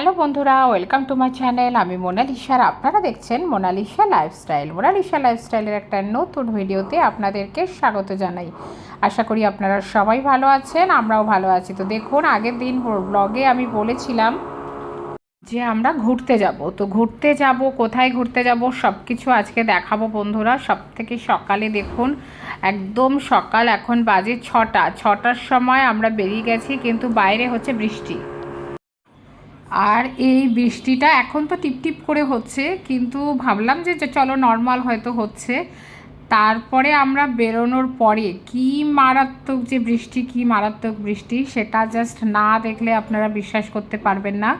Hello বন্ধুরা, welcome to my channel. আমি মোনালিসা আর আপনারা দেখছেন মোনালিসা লাইফস্টাইল। মোনালিসা লাইফস্টাইলের একটা নতুন ভিডিওতে আপনাদেরকে স্বাগত জানাই। আশা করি আপনারা সবাই ভালো আছেন, আমরাও ভালো আছি। তো দেখুন, আগের দিন ব্লগে আমি বলেছিলাম যে আমরা ঘুরতে যাব। তো ঘুরতে যাব, কোথায় ঘুরতে যাব সব কিছু আজকে দেখাবো বন্ধুরা। সব থেকে সকালে দেখুন, একদম সকাল, এখন বাজে ছটা। ছটার সময় আমরা বেরিয়ে গেছি, কিন্তু বাইরে হচ্ছে বৃষ্টি। আর এই বৃষ্টিটা এখন তো টিপটিপ করে হচ্ছে, কিন্তু ভাবলাম যে চলো নর্মাল হয়তো হচ্ছে। তারপরে আমরা বেরোনোর পরে কি মারাত্মক যে বৃষ্টি, কি মারাত্মক বৃষ্টি, সেটা জাস্ট না দেখলে আপনারা বিশ্বাস করতে পারবেন না।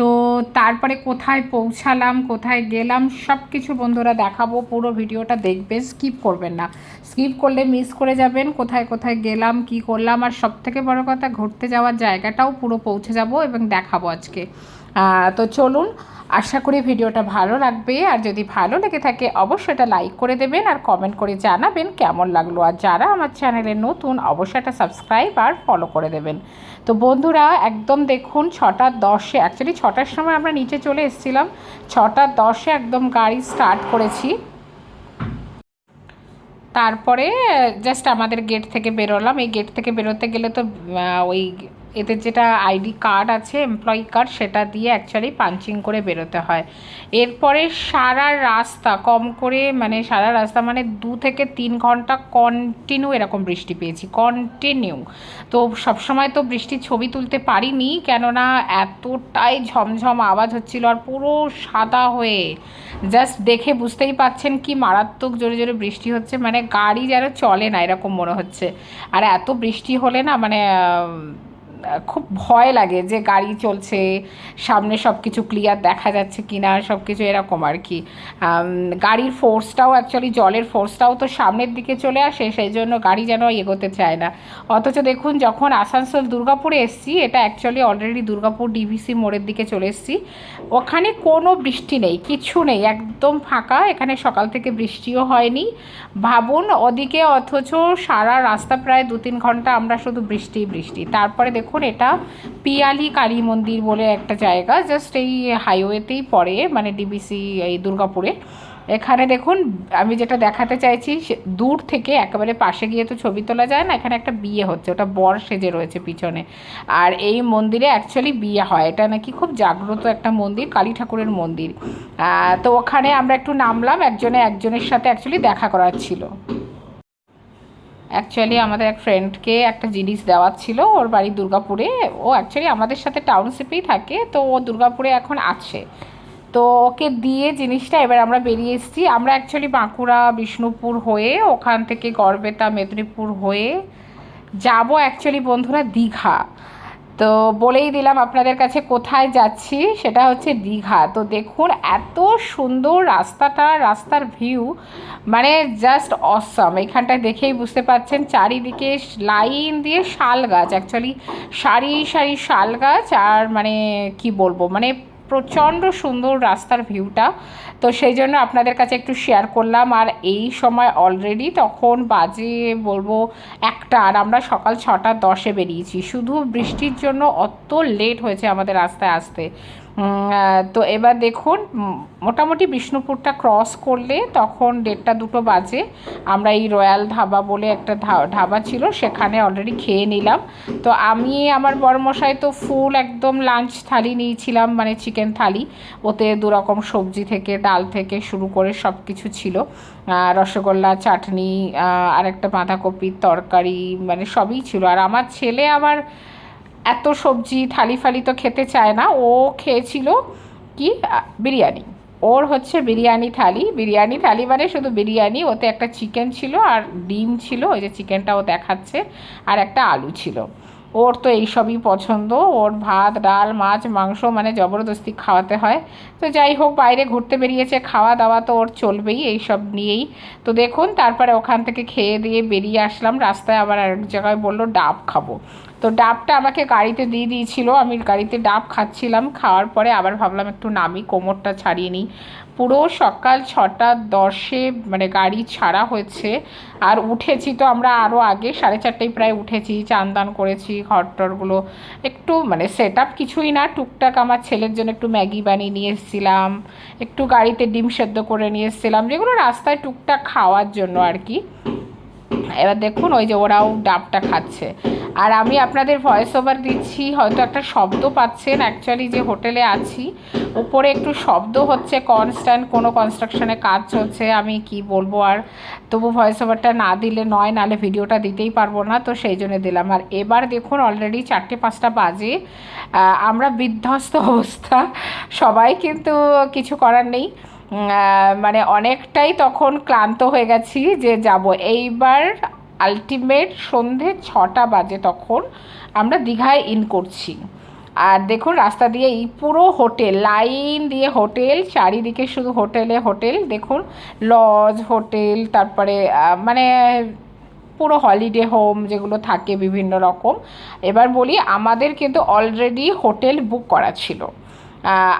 তো তারপরে কোথায় পৌঁছালাম, কোথায় গেলাম সব কিছু বন্ধুরা দেখাবো, পুরো ভিডিওটা দেখবে স্কিপ করবেন না। স্কিপ করলে মিস করে যাবেন, কোথায় কোথায় গেলাম, কি করলাম, আর সব থেকে বড় কথা, ঘুরতে যাওয়ার জায়গাটাও পুরো পৌঁছে যাব এবং দেখাবো আজকে। তো চলুন, আশা করি ভিডিওটা ভালো লাগবে। আর যদি ভালো লেগে থাকে, অবশ্যই এটা লাইক করে দেবেন আর কমেন্ট করে জানাবেন কেমন লাগল। আর যারা আমার চ্যানেলে নতুন, অবশ্যই এটা সাবস্ক্রাইব আর ফলো করে দেবেন। তো বন্ধুরা, একদম দেখুন, ছটা দশে অ্যাকচুয়ালি ছটার সময় আমরা নিচে চলে এসেছিলাম। ছটা দশে একদম গাড়ি স্টার্ট করেছি। তারপরে জাস্ট আমাদের গেট থেকে বেরোলাম। এই গেট থেকে বেরোতে গেলে তো ওই এদের যেটা আইডি কার্ড আছে এমপ্লয়ি কার্ড সেটা দিয়ে অ্যাকচুয়ালি পাঞ্চিং করে বেরোতে হয়। এরপরে সারা রাস্তা, কম করে মানে সারা রাস্তা মানে দু থেকে তিন ঘণ্টা কন্টিনিউ এরকম বৃষ্টি পেয়েছি কন্টিনিউ তো সবসময় তো বৃষ্টির ছবি তুলতে পারিনি, কেননা এতটাই ঝমঝম আওয়াজ হচ্ছিল আর পুরো সাদা হয়ে। জাস্ট দেখে বুঝতেই পাচ্ছেন কি মারাত্মক জোরে জোরে বৃষ্টি হচ্ছে মানে গাড়ি যেন চলে না এরকম মনে হচ্ছে। আর এত বৃষ্টি হলে না মানে খুব ভয় লাগে যে গাড়ি চলছে, সামনে সব কিছু ক্লিয়ার দেখা যাচ্ছে কি না সব কিছু এরকম আর কি। গাড়ির ফোর্সটাও অ্যাকচুয়ালি জলের ফোর্সটাও তো সামনের দিকে চলে আসে, সেই জন্য গাড়ি যেন এগোতে চায় না। অথচ দেখুন, যখন আসানসোল দুর্গাপুরে এসছি, এটা অ্যাকচুয়ালি অলরেডি দুর্গাপুর ডিভিসি মোড়ের দিকে চলে এসছি, ওখানে কোনো বৃষ্টি নেই, কিছু নেই, একদম ফাঁকা। এখানে সকাল থেকে বৃষ্টিও হয়নি। ভাবুন, ওদিকে অথচ সারা রাস্তা প্রায় দু তিন ঘণ্টা আমরা শুধু বৃষ্টি বৃষ্টি। তারপরে দেখুন এটা পিয়ালি কালী মন্দির বলে একটা জায়গা জাস্ট এই হাইওয়েতেই পড়ে মানে ডিবিসি এই দুর্গাপুরে। এখানে দেখুন, আমি যেটা দেখাতে চাইছি দূর থেকে একেবারে পাশে গিয়ে তো ছবি তোলা যায় না, এখানে একটা বিয়ে হচ্ছে, ওটা বর সেজে রয়েছে পিছনে। আর এই মন্দিরে অ্যাকচুয়ালি বিয়ে হয়, এটা নাকি খুব জাগ্রত একটা মন্দির, কালী ঠাকুরের মন্দির। তো ওখানে আমরা একটু নামলাম, একজনে একজনের সাথে অ্যাকচুয়ালি দেখা করার ছিল। অ্যাকচুয়ালি আমাদের এক ফ্রেন্ডকে একটা জিনিস দেওয়ার ছিল, ওর বাড়ি দুর্গাপুরে। ও অ্যাকচুয়ালি আমাদের সাথে টাউনশিপেই থাকে, তো ও দুর্গাপুরে এখন আছে। তো ওকে দিয়ে জিনিসটা এবার আমরা বেরিয়ে এসেছি। আমরা অ্যাকচুয়ালি বাঁকুড়া, বিষ্ণুপুর হয়ে, ওখান থেকে গড়বেতা, মেদিনীপুর হয়ে যাব অ্যাকচুয়ালি বন্ধুরা দীঘা। তো বলেই দিলাম আপনাদের কাছে কোথায় যাচ্ছি, সেটা হচ্ছে দীঘা। তো দেখুন, এত সুন্দর রাস্তাটা, রাস্তার ভিউ মানে জাস্ট অসম এখানটায় দেখেই বুঝতে পারছেন, চারিদিকে লাইন দিয়ে শাল গাছ। অ্যাকচুয়ালি সারি সারি শাল গাছ আর মানে কি বলব মানে প্রচণ্ড সুন্দর রাস্তার ভিউটা। তো সেই জন্য আপনাদের কাছে একটু শেয়ার করলাম। আর এই সময় অলরেডি তখন বাজে বলব একটা আর আমরা সকাল ছটা দশে বেরিয়েছি। শুধু বৃষ্টির জন্য অত লেট হয়েছে আমাদের রাস্তায় আসতে। তো এবার দেখুন মোটামুটি বিষ্ণুপুরটা ক্রস করলে তখন দেড়টা দুটো বাজে। আমরা এই রয়্যাল ধাবা বলে একটা ধাবা ছিল, সেখানে অলরেডি খেয়ে নিলাম। তো আমি, আমার বড়মশাই তো ফুল একদম লাঞ্চ থালি নিয়েছিলাম মানে চিকেন থালি। ওতে দু রকম সবজি থেকে, ডাল থেকে শুরু করে সব কিছু ছিল রসগোল্লা, চাটনি আর একটা বাঁধাকপির তরকারি মানে সবই ছিল। আর আমার ছেলে আবার এত সবজি থালি ফালি তো খেতে চায় না। ও খেয়েছিল কি? বিরিয়ানি। ওর হচ্ছে বিরিয়ানি থালি। বিরিয়ানি থালি মানে শুধু বিরিয়ানি, ওতে একটা চিকেন ছিল আর ডিম ছিল, ওই যে চিকেনটা ও দেখাচ্ছে, আর একটা আলু ছিল। ওর তো এইসবই পছন্দ। ওর ভাত, ডাল, মাছ, মাংস মানে জবরদস্তি খাওয়াতে হয়। তো যাই হোক, বাইরে ঘুরতে বেরিয়েছে খাওয়া দাওয়া তো ওর চলবেই এইসব নিয়েই। তো দেখুন, তারপরে ওখান থেকে খেয়ে দিয়ে বেরিয়ে আসলাম। রাস্তায় আবার এক জায়গায় বলল, ডাব খাব। তো ডাবটা আমাকে গাড়িতে দিয়ে দিয়েছিল। আমি গাড়িতে ডাব খাচ্ছিলাম। খাওয়ার পরে আবার ভাবলাম, একটু নামি, কোমরটা ছাড়িয়ে নিই। পুরো সকাল ছটা দশে মানে গাড়ি ছাড়া হয়েছে। আর উঠেছি তো আমরা আরও আগে, সাড়ে চারটেই প্রায় উঠেছি চান দান করেছি ঘর টরগুলো একটু মানে সেট আপ কিছুই না, টুকটাক আমার ছেলের জন্য একটু ম্যাগি বানিয়ে নিয়ে এসেছিলাম, একটু গাড়িতে ডিম সেদ্ধ করে নিয়ে এসেছিলাম, যেগুলো রাস্তায় টুকটাক খাওয়ার জন্য আর কি। এবার দেখুন, ওই যে ওরাও ডাবটা খাচ্ছে। আর আমি আপনাদের ভয়েস ওভার দিচ্ছি, হয়তো একটা শব্দ পাচ্ছেন অ্যাকচুয়ালি যে হোটেলে আছি। উপরে একটু শব্দ হচ্ছে কনস্ট্যান্ট কোনো কনস্ট্রাকশনে কাজ চলছে, আমি কি বলব আর তবু ভয়েস ওভারটা না দিলে নয়, নালে ভিডিওটা দিতেই পারব না, তো সেই জন্য দিলাম। আর এবার দেখুন অলরেডি চারটে পাঁচটা বাজে। আমরা বিধ্বস্ত অবস্থা, সবাই কিন্তু কিছু করার নেই। মানে অনেকটাই তখন ক্লান্ত হয়ে গেছি যে যাব। এইবার আলটিমেট সন্ধে ছটা বাজে তখন আমরা দীঘায় ইন করছি। আর দেখুন রাস্তা দিয়ে এই পুরো হোটেল, লাইন দিয়ে হোটেল, চারিদিকে শুধু হোটেলে হোটেল, দেখুন লজ হোটেল, তারপরে মানে পুরো হলিডে হোম যেগুলো থাকে বিভিন্ন রকম। এবার বলি আমাদের কিন্তু অলরেডি হোটেল বুক করা ছিল।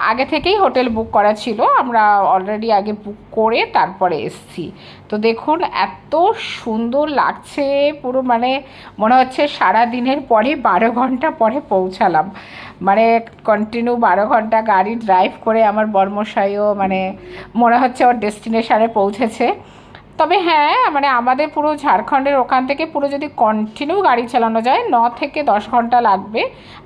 আগে থেকেই হোটেল বুক করা ছিল। আমরা অলরেডি আগে বুক করে তারপরে এসছি। তো দেখুন, এত সুন্দর লাগছে, পুরো মানে মনে হচ্ছে সারা দিনের পরে বারো ঘণ্টা পরে পৌঁছালাম। মানে কন্টিনিউ বারো ঘণ্টা গাড়ি ড্রাইভ করে আমার বর্মশাইও মানে মনে হচ্ছে ওর ডেস্টিনেশনে পৌঁছেছে। তবে হ্যাঁ মানে আমাদের পুরো ঝাড়খণ্ডের ওখান থেকে পুরো যদি কন্টিনিউ গাড়ি চালানো যায়, ন থেকে দশ ঘণ্টা লাগবে।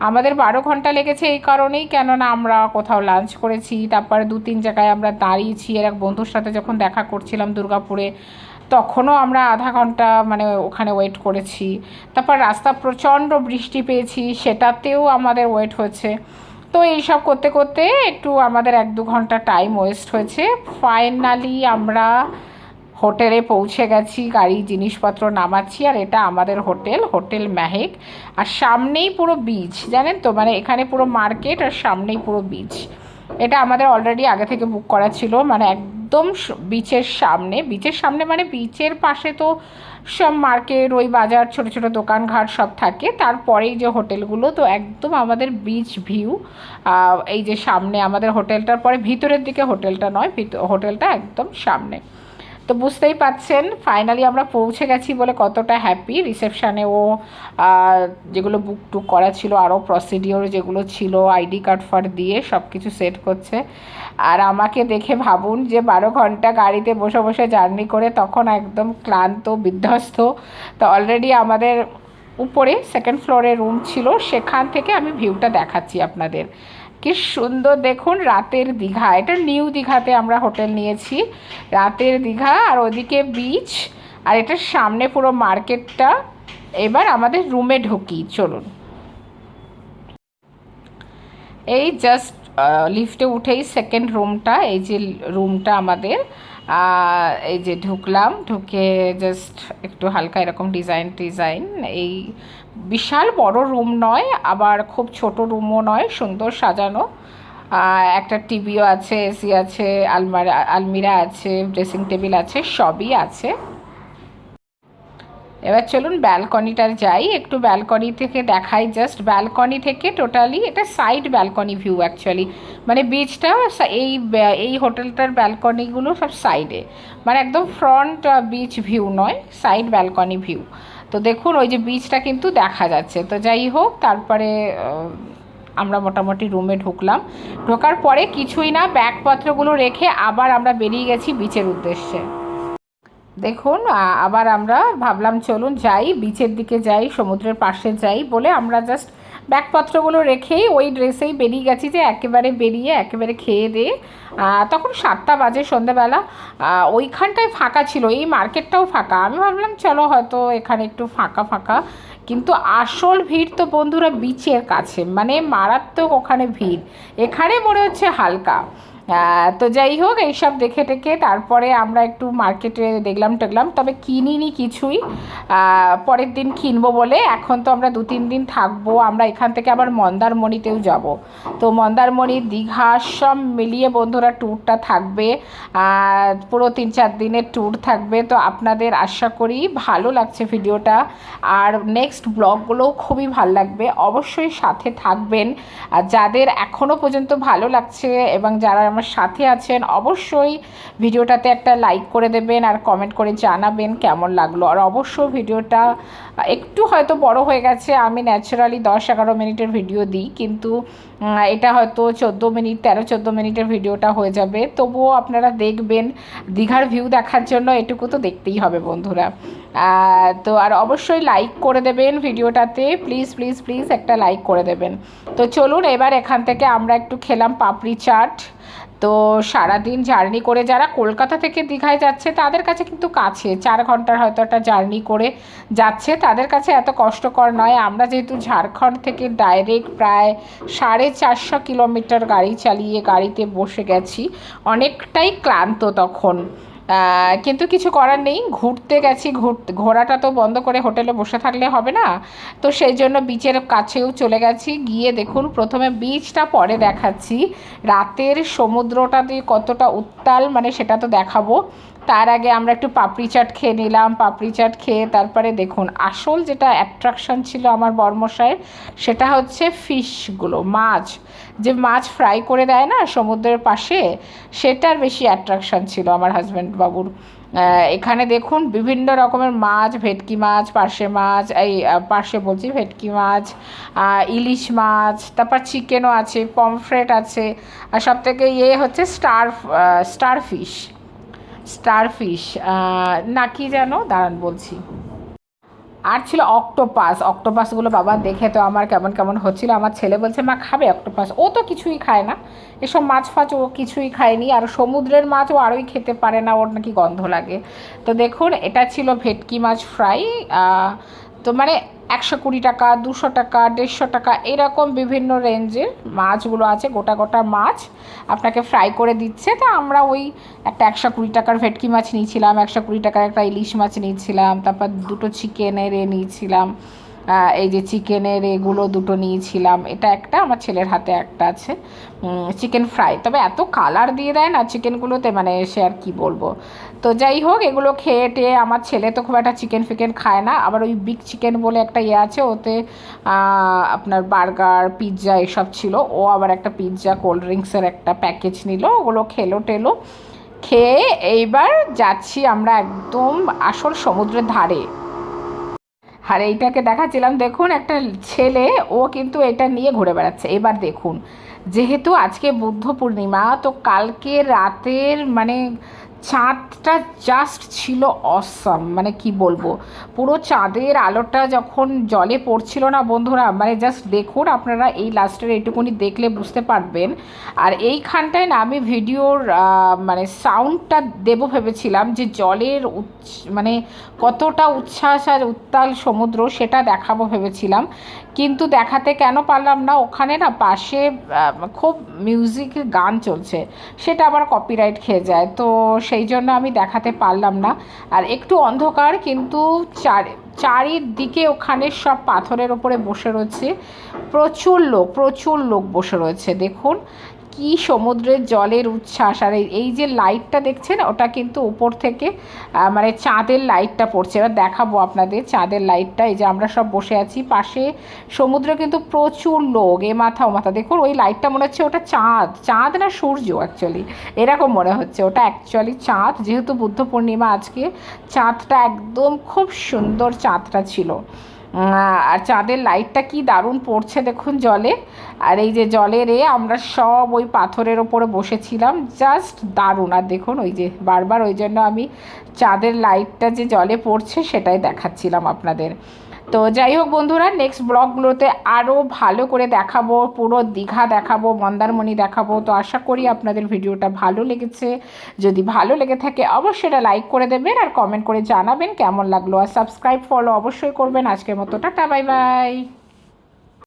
আমাদের বারো ঘণ্টা লেগেছে এই কারণেই, কেননা আমরা কোথাও লাঞ্চ করেছি, তারপরে দু তিন জায়গায় আমরা দাঁড়িয়েছি, এর এক বন্ধুর সাথে যখন দেখা করছিলাম দুর্গাপুরে, তখনও আমরা আধা ঘণ্টা মানে ওখানে ওয়েট করেছি। তারপর রাস্তা প্রচণ্ড বৃষ্টি পেয়েছি, সেটাতেও আমাদের ওয়েট হয়েছে। তো এইসব করতে করতে একটু আমাদের এক দু ঘণ্টা টাইম ওয়েস্ট হয়েছে। ফাইনালি আমরা হোটেলে পৌঁছে গেছি, গাড়ি, জিনিসপত্র নামাচ্ছি, আর এটা আমাদের হোটেল হোটেল মেহেক আর সামনেই পুরো বিচ জানেন তো? মানে এখানে পুরো মার্কেট আর সামনেই পুরো বিচ এটা আমাদের অলরেডি আগে থেকে বুক করা ছিল মানে একদম বিচের সামনে। বিচের সামনে মানে বিচের পাশে তো সব মার্কেট ওই বাজার, ছোট ছোট দোকানঘাট সব থাকে। তারপরেই যে হোটেলগুলো, তো একদম আমাদের বিচ ভিউ এই যে সামনে আমাদের হোটেলটার পরে ভিতরের দিকে হোটেলটা নয় হোটেলটা একদম সামনে। তো বুঝতেই পাচ্ছেন ফাইনালি আমরা পৌঁছে গেছি বলে কতটা হ্যাপি রিসেপশানেও যেগুলো বুক টুক করা ছিল, আরও প্রসিডিওর যেগুলো ছিল আইডি কার্ড ফার্ড দিয়ে সব কিছু সেট করছে। আর আমাকে দেখে ভাবুন যে বারো ঘণ্টা গাড়িতে বসে বসে জার্নি করে তখন একদম ক্লান্ত, বিধ্বস্ত। তো অলরেডি আমাদের উপরে সেকেন্ড ফ্লোরে রুম ছিল, সেখান থেকে আমি ভিউটা দেখাচ্ছি আপনাদের। কি সুন্দর, দেখুন রাতের দীঘা। এটা নিউ দীঘাতে আমরা হোটেল নিয়েছি। রাতের দীঘা, আর ওদিকে বিচ আর এটার সামনে পুরো মার্কেটটা। এবার আমাদের রুমে ঢুকি, চলুন। এই জাস্ট লিফটে উঠেই সেকেন্ড রুমটা এই যে রুমটা আমাদের এই যে ঢুকলাম, ঢুকে জাস্ট একটু হালকা এরকম ডিজাইন ডিজাইন এই বিশাল বড় রুম নয়, আবার খুব ছোট রুমও নয়, সুন্দর সাজানো। একটা টিভিও আছে এসি আছে, আলমারা, আলমিরা আছে ড্রেসিং টেবিল আছে, সবই আছে। এবার চলুন ব্যালকনিটার যাই। একটু ব্যালকনি থেকে দেখাই জাস্ট ব্যালকনি থেকে টোটালি এটা সাইড ব্যালকনি ভিউ অ্যাকচুয়ালি মানে বিচটা এই এই হোটেলটার ব্যালকনিগুলো সব সাইডে মানে একদম ফ্রন্ট বিচ ভিউ নয় সাইড ব্যালকনি ভিউ তো দেখুন, ওই যে বিচটা কিন্তু দেখা যাচ্ছে। তো যাই হোক, তারপরে আমরা মোটামুটি রুমে ঢুকলাম। ঢোকার পরে কিছুই না, ব্যাগপত্রগুলো রেখে আবার আমরা বেরিয়ে গেছি বিচের উদ্দেশ্যে। দেখুন আবার আমরা ভাবলাম চলুন যাই বিচের দিকে যাই, সমুদ্রের পাশে যাই বলে আমরা জাস্ট ব্যাগপত্রগুলো রেখেই ওই ড্রেসেই বেরিয়ে গেছি যে একেবারে বেরিয়ে, একেবারে খেয়ে দিয়ে তখন সাতটা বাজে সন্ধ্যাবেলা ওইখানটায় ফাঁকা ছিল, এই মার্কেটটাও ফাঁকা। আমি ভাবলাম, চলো হয়তো এখানে একটু ফাঁকা ফাঁকা। কিন্তু আসল ভিড় তো বন্ধুরা বিচের কাছে মানে মারাত্মক ওখানে ভিড়। এখানে মনে হচ্ছে হালকা। তো যাই হোক, এইসব দেখে টেকে তারপরে আমরা একটু মার্কেটে দেখলাম টেগলাম তবে কিনিনি কিছুই। পরের দিন কিনবো বলে এখন তো আমরা দু তিন দিন থাকব। আমরা এখান থেকে আবার মন্দারমণিতেও যাব। তো মন্দারমণি, দীঘা সব মিলিয়ে বন্ধুরা ট্যুরটা থাকবে। পুরো তিন চার দিনের ট্যুর থাকবে। তো আপনাদের আশা করি ভালো লাগছে ভিডিওটা। আর নেক্সট ব্লগগুলোও খুবই ভালো লাগবে। অবশ্যই সাথে থাকবেন। আর যাদের এখনও পর্যন্ত ভালো লাগছে এবং যারা আমার সাথে আছেন, অবশ্যই ভিডিওটাতে একটা লাইক করে দেবেন আর কমেন্ট করে জানাবেন কেমন লাগল। আর অবশ্যই ভিডিওটা একটু হয়তো বড় হয়ে গেছে, আমি ন্যাচারালি দশ এগারো মিনিটের ভিডিও দিই, কিন্তু এটা হয়তো চোদ্দ মিনিট তেরো চোদ্দ মিনিটের ভিডিওটা হয়ে যাবে। তবুও আপনারা দেখবেন, দীঘার ভিউ দেখার জন্য এটুকু তো দেখতেই হবে বন্ধুরা। তো আর অবশ্যই লাইক করে দেবেন ভিডিওটাতে প্লিজ প্লিজ প্লিজ একটা লাইক করে দেবেন। তো চলুন এবার এখান থেকে আমরা একটু খেলাম পাপড়ি চাট। তো সারাদিন জার্নি করে যারা কলকাতা থেকে দীঘায় যাচ্ছে, তাদের কাছে কিন্তু কাছে। চার ঘণ্টার হয়তো একটা জার্নি করে যাচ্ছে, তাদের কাছে এত কষ্টকর নয়। আমরা যেহেতু ঝাড়খণ্ড থেকে ডাইরেক্ট প্রায় সাড়ে চারশো কিলোমিটার গাড়ি চালিয়ে গাড়িতে বসে গেছি। অনেকটাই ক্লান্ত তখন। কিন্তু কিছু করার নেই। ঘুরতে গেছি, ঘুর, ঘোরাটা তো বন্ধ করে হোটেলে বসে থাকলে হবে না। তো সেই জন্য বিচের কাছেও চলে গেছি। গিয়ে দেখুন, প্রথমে বিচটা পরে দেখাচ্ছি। রাতের সমুদ্রটা দিয়ে কতটা উত্তাল মানে সেটা তো দেখাবো। তার আগে আমরা একটু পাপড়ি চাট খেয়ে নিলাম, পাপড়ি চাট খেয়ে তারপরে দেখুন, আসল যেটা অ্যাট্রাকশন ছিল আমার বর্মশায়ের সেটা হচ্ছে ফিশগুলো, মাছ। যে মাছ ফ্রাই করে দেয় না সমুদ্রের পাশে, সেটার বেশি অ্যাট্রাকশন ছিল আমার হাজব্যান্ড বাবুর। এখানে দেখুন বিভিন্ন রকমের মাছ, ভেটকি মাছ, পার্শে মাছ, এই পার্শে বলছি ভেটকি মাছ ইলিশ মাছ, তারপর চিকেনও আছে পমফ্রেট আছে, আর সব থেকে ইয়ে হচ্ছে star starfish starfish না, কি যেন? দাঁড়ান, বলছি। আর ছিল অক্টোপাস। অক্টোপাসগুলো বাবা দেখে তো আমার কেমন কেমন হচ্ছিল। আমার ছেলে বলছে, মা, খাবে অক্টোপাস? ও তো কিছুই খায় না। এসব মাছ ফাছ ও কিছুই খায়নি। আর সমুদ্রের মাছ ও আরোই খেতে পারে না। ওর নাকি গন্ধ লাগে। তো দেখুন, এটা ছিল ভেটকি মাছ ফ্রাই। তো মানে একশো কুড়ি টাকা, দুশো টাকা, দেড়শো টাকা এরকম বিভিন্ন রেঞ্জের মাছগুলো আছে, গোটা গোটা মাছ আপনাকে ফ্রাই করে দিচ্ছে। তা আমরা ওই একটা একশো কুড়ি টাকার ভেটকি মাছ নিয়েছিলাম, একশো কুড়ি টাকার একটা ইলিশ মাছ নিয়েছিলাম, তারপর দুটো চিকেনের এ নিয়েছিলাম। এই যে চিকেনের এগুলো দুটো নিয়েছিলাম। এটা একটা, আমার ছেলের হাতে একটা আছে। Chicken fry. তবে এত কালার দিয়ে দেয় না চিকেনগুলোতে মানে সে আর কি বলব। তো যাই হোক, এগুলো খেয়ে টেয়ে আমার ছেলে তো খুব একটা চিকেন ফিকেন খায় না। আবার ওই বিগ চিকেন বলে একটা ইয়ে আছে, ওতে আপনার বার্গার পিৎজা এসব ছিল। ও আবার একটা পিৎজা কোল্ড ড্রিঙ্কসের একটা প্যাকেজ নিল। ওগুলো খেলো টেলো। খেয়ে এইবার যাচ্ছি আমরা একদম আসল সমুদ্রের ধারে। আর এইটাকে দেখাচ্ছিলাম, দেখুন একটা ছেলে, ও কিন্তু এটা নিয়ে ঘুরে বেড়াচ্ছে। এবার দেখুন, যেহেতু আজকে বুদ্ধ পূর্ণিমা, তো কালকে রাতের মানে চাঁদটা জাস্ট ছিল অসম মানে কি বলব? পুরো চাঁদের আলোটা যখন জলে পড়ছিল না বন্ধুরা মানে জাস্ট দেখুন আপনারা এই লাস্টের এটুকুনি দেখলে বুঝতে পারবেন। আর এইখানটায় না আমি ভিডিওর মানে সাউন্ডটা দেবো ভেবেছিলাম যে জলের উচ্ছ মানে কতটা উচ্ছ্বাস আর উত্তাল সমুদ্র সেটা দেখাবো ভেবেছিলাম। কিন্তু দেখাতে কেন পারলাম না, ওখানে না পাশে খুব মিউজিক গান চলছে, সেটা আবার কপিরাইট খেয়ে যায়। তো সেই জন্য আমি দেখাতে পারলাম না। আর একটু অন্ধকার, কিন্তু চার, চারিদিকে ওখানে সব পাথরের ওপরে বসে রয়েছে। প্রচুর লোক প্রচুর লোক বসে রয়েছে, দেখুন। কি সমুদ্রের জলের উচ্ছ্বাস? আর এই- যে লাইটটা দেখছেন, ওটা কিন্তু উপর থেকে মানে চাঁদের লাইটটা পড়ছে। এবার দেখাবো আপনাদের চাঁদের লাইটটা এই যে আমরা সব বসে আছি। পাশে সমুদ্রে কিন্তু প্রচুর লোক, এ মাথা, ও মাথা। দেখুন, ওই লাইটটা মনে হচ্ছে ওটা চাঁদ। চাঁদ না সূর্য অ্যাকচুয়ালি এরকম মনে হচ্ছে। ওটা অ্যাকচুয়ালি চাঁদ। যেহেতু বুদ্ধ পূর্ণিমা আজকে, চাঁদটা একদম খুব সুন্দর চাঁদটা ছিল। আর চাঁদের লাইটটা কি দারুণ পড়ছে দেখুন জলে। আর এই যে জলের এ আমরা সব ওই পাথরের ওপরে বসেছিলাম জাস্ট দারুণ। আর দেখুন ওই যে, বারবার ওই জন্য আমি চাঁদের লাইটটা যে জলে পড়ছে সেটাই দেখাচ্ছিলাম আপনাদের। তো যাই হোক বন্ধুরা নেক্সট ব্লগগুলোতে আরও ভালো করে দেখাবো, পুরো দীঘা দেখাবো, মন্দারমণি দেখাবো। তো আশা করি আপনাদের ভিডিওটা ভালো লেগেছে। যদি ভালো লেগে থাকে, অবশ্যই এটা লাইক করে দেবেন আর কমেন্ট করে জানাবেন কেমন লাগল। আর সাবস্ক্রাইব ফলো অবশ্যই করবেন। আজকের মতো টাটা বাই বাই